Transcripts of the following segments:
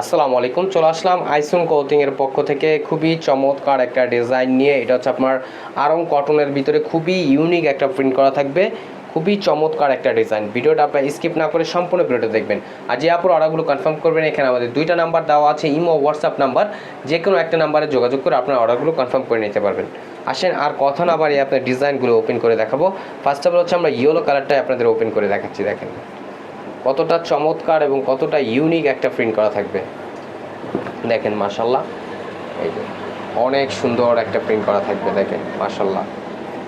আসসালামু আলাইকুম, চলে আসলাম আইসুন কোচিং এর পক্ষ থেকে। খুবই চমৎকার একটা ডিজাইন নিয়ে, এটা হচ্ছে আপনার আরং কটনের ভিতরে খুবই ইউনিক একটা প্রিন্ট করা থাকবে। খুবই চমৎকার একটা ডিজাইন ভিডিওটা আপনার স্কিপ না করে সম্পূর্ণ ভিডিওটা দেখবেন। আর যে আপুর অর্ডারগুলো কনফার্ম করবেন, এখানে আমাদের দুইটা নাম্বার দেওয়া আছে, ইমো হোয়াটসঅ্যাপ নাম্বার যে কোনো একটা নাম্বারে যোগাযোগ করে আপনার অর্ডারগুলো কনফার্ম করে নিতে পারবেন। আসেন, আর কথা না বাড়িয়ে আপনার ডিজাইনগুলো ওপেন করে দেখাবো। ফার্স্ট অফ অল হচ্ছে আমরা ইয়েলো কালারটাই আপনাদের ওপেন করে দেখাচ্ছি, দেখেন। কতটা চমৎকার এবং কতটা ইউনিক একটা প্রিন্ট করা থাকবে। দেখেন মাশাল্লাহ এই যে, অনেক সুন্দর একটা প্রিন্ট করা থাকবে, দেখেন মাশাল্লাহ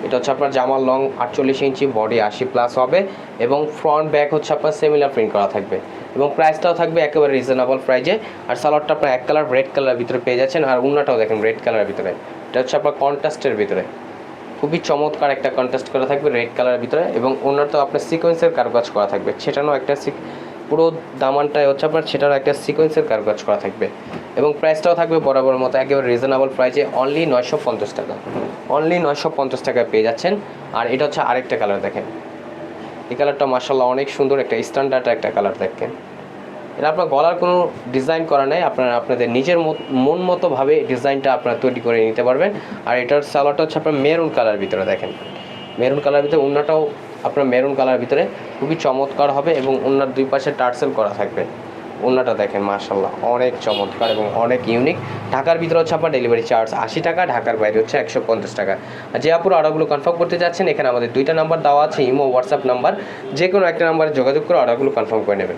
এটা হচ্ছে আপনার জামার লং আটচল্লিশ ইঞ্চি বডি আশি প্লাস হবে এবং ফ্রন্ট ব্যাক হচ্ছে আপনার সেমিলার প্রিন্ট করা থাকবে। এবং প্রাইসটাও থাকবে একেবারে রিজনেবল প্রাইজে আর সালোয়ারটা আপনার এক কালার রেড কালারের ভিতরে পেয়ে যাচ্ছেন। আর উন্নাটাও দেখেন রেড কালারের ভিতরে। এটা হচ্ছে আপনার কন্ট্রাস্টের ভিতরে। খুবই চমৎকার একটা কন্ট্রাস্ট করা থাকবে রেড কালারের ভিতরে এবং ওনার তো আপনার সিকোয়েন্সের কারুকাজ করা থাকবে। সেটানো একটা পুরো দামানটাই হচ্ছে আপনার সেটারও একটা সিকোয়েন্সের কারুকাজ করা থাকবে। এবং প্রাইসটাও থাকবে বরাবর মতো, একেবারে রিজনেবল প্রাইসে অনলি নয়শো পঞ্চাশ টাকা। অনলি নয়শো পঞ্চাশ টাকায় পেয়ে যাচ্ছেন। আর এটা হচ্ছে আরেকটা কালার দেখেন। এই কালারটা মার্শাল্লাহ অনেক সুন্দর, একটা স্ট্যান্ডার্ড একটা কালার দেখেন। এটা আপনার গলার কোনো ডিজাইন করা নেই, আপনারা আপনাদের নিজের মন মতোভাবে ডিজাইনটা আপনারা তৈরি করে নিতে পারবেন। আর এটার সালোয়ারটা হচ্ছে আপনার মেরুন কালার ভিতরে দেখেন। মেরুন কালার ভিতরে উন্নাটাও আপনার মেরুন কালার ভিতরে খুবই চমৎকার হবে এবং উন্নার দুই পাশে টার্সেল করা থাকবে। উন্নাটা দেখেন মার্শাল্লাহ অনেক চমৎকার এবং অনেক ইউনিক ঢাকার ভিতরে হচ্ছে আপনার ডেলিভারি চার্জ আশি টাকা, ঢাকার বাইরে হচ্ছে একশো পঞ্চাশ টাকা। আর যে আপুর অর্ডারগুলো কনফার্ম করতে যাচ্ছেন এখানে আমাদের দুইটা নাম্বার দেওয়া আছে, ইমো হোয়াটসঅ্যাপ নাম্বার যে কোনো একটা নাম্বারে যোগাযোগ করে অর্ডারগুলো কনফার্ম করে নেবেন।